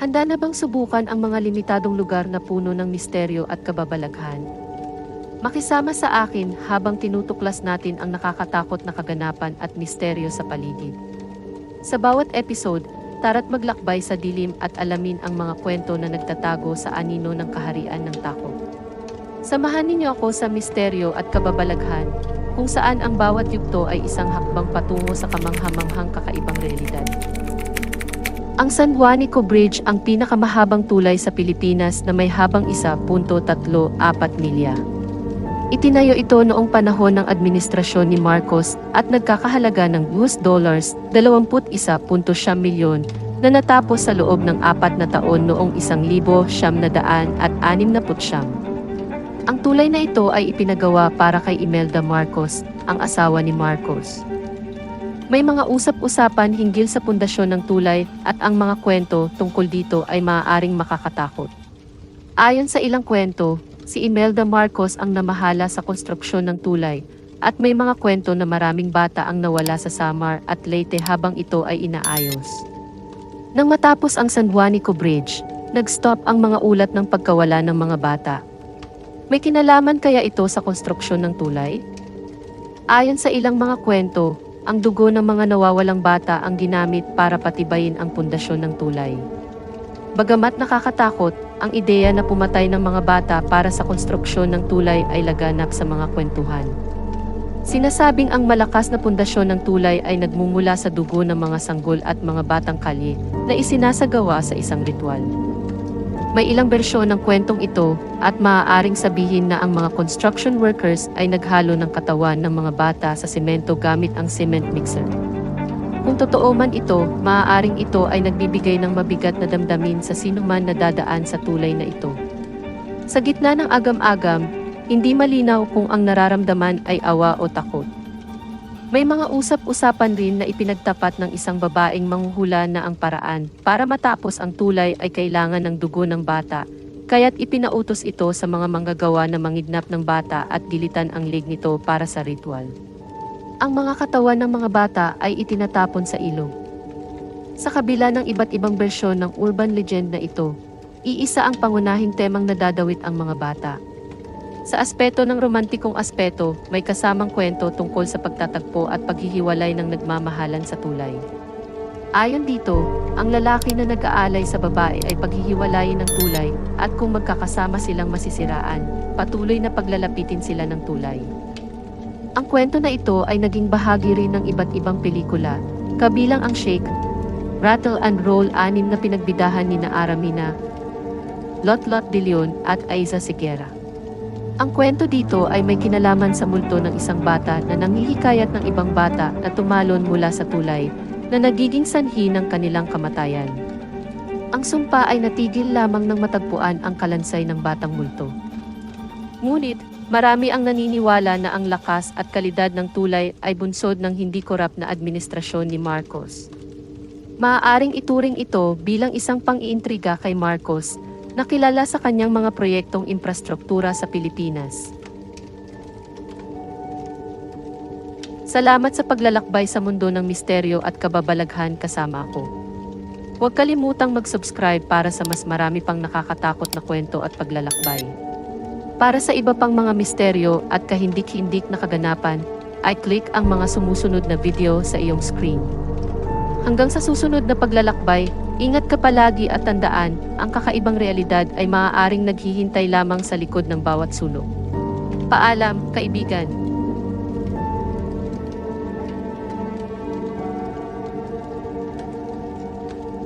Handa na bang subukan ang mga limitadong lugar na puno ng misteryo at kababalaghan? Makisama sa akin habang tinutuklas natin ang nakakatakot na kaganapan at misteryo sa paligid. Sa bawat episode, tara't maglakbay sa dilim at alamin ang mga kwento na nagtatago sa anino ng kaharian ng takot. Samahan ninyo ako sa misteryo at kababalaghan, kung saan ang bawat yugto ay isang hakbang patungo sa kamanghamanghang kakaibang realidad. Ang San Juanico Bridge ang pinakamahabang tulay sa Pilipinas na may habang 1.34 milya. Itinayo ito noong panahon ng administrasyon ni Marcos at nagkakahalaga ng US dollars 21.7 milyon na natapos sa loob ng apat na taon noong 1,969. Ang tulay na ito ay ipinagawa para kay Imelda Marcos, ang asawa ni Marcos. May mga usap-usapan hinggil sa pundasyon ng tulay at ang mga kwento tungkol dito ay maaaring makakatakot. Ayon sa ilang kwento, si Imelda Marcos ang namahala sa konstruksyon ng tulay at may mga kwento na maraming bata ang nawala sa Samar at Leyte habang ito ay inaayos. Nang matapos ang San Juanico Bridge, nag-stop ang mga ulat ng pagkawala ng mga bata. May kinalaman kaya ito sa konstruksyon ng tulay? Ayon sa ilang mga kwento, ang dugo ng mga nawawalang bata ang ginamit para patibayin ang pundasyon ng tulay. Bagamat nakakatakot, ang ideya na pumatay ng mga bata para sa konstruksyon ng tulay ay laganap sa mga kwentuhan. Sinasabing ang malakas na pundasyon ng tulay ay nagmumula sa dugo ng mga sanggol at mga batang kalye na isinasagawa sa isang ritual. May ilang bersyon ng kwentong ito at maaaring sabihin na ang mga construction workers ay naghalo ng katawan ng mga bata sa semento gamit ang cement mixer. Kung totoo man ito, maaaring ito ay nagbibigay ng mabigat na damdamin sa sinuman na dadaan sa tulay na ito. Sa gitna ng agam-agam, hindi malinaw kung ang nararamdaman ay awa o takot. May mga usap-usapan rin na ipinagtapat ng isang babaeng manghuhula na ang paraan para matapos ang tulay ay kailangan ng dugo ng bata, kaya't ipinautos ito sa mga manggagawa na mangidnap ng bata at gilitan ang leg nito para sa ritual. Ang mga katawan ng mga bata ay itinatapon sa ilog. Sa kabila ng iba't ibang bersyon ng urban legend na ito, iisa ang pangunahing temang nadadawit ang mga bata. Sa aspeto ng romantikong aspeto, may kasamang kwento tungkol sa pagtatagpo at paghihiwalay ng nagmamahalan sa tulay. Ayon dito, ang lalaki na nag-aalay sa babae ay paghihiwalayin ng tulay at kung magkakasama silang masisiraan, patuloy na paglalapitin sila ng tulay. Ang kwento na ito ay naging bahagi rin ng iba't ibang pelikula, kabilang ang Shake, Rattle and Roll anim na pinagbidahan ni na Aramina, Lot Lot de Leon at Aiza Sigera. Ang kwento dito ay may kinalaman sa multo ng isang bata na nanghihikayat ng ibang bata na tumalon mula sa tulay na nagiging sanhi ng kanilang kamatayan. Ang sumpa ay natigil lamang ng matagpuan ang kalansay ng batang multo. Ngunit, marami ang naniniwala na ang lakas at kalidad ng tulay ay bunsod ng hindi korap na administrasyon ni Marcos. Maaaring ituring ito bilang isang pang-iintriga kay Marcos na kilala sa kanyang mga proyektong infrastruktura sa Pilipinas. Salamat sa paglalakbay sa mundo ng misteryo at kababalaghan kasama ako. Huwag kalimutang mag-subscribe para sa mas marami pang nakakatakot na kwento at paglalakbay. Para sa iba pang mga misteryo at kahindik-hindik na kaganapan, ay click ang mga sumusunod na video sa iyong screen. Hanggang sa susunod na paglalakbay, ingat ka palagi at tandaan, ang kakaibang realidad ay maaaring naghihintay lamang sa likod ng bawat sulok. Paalam, kaibigan.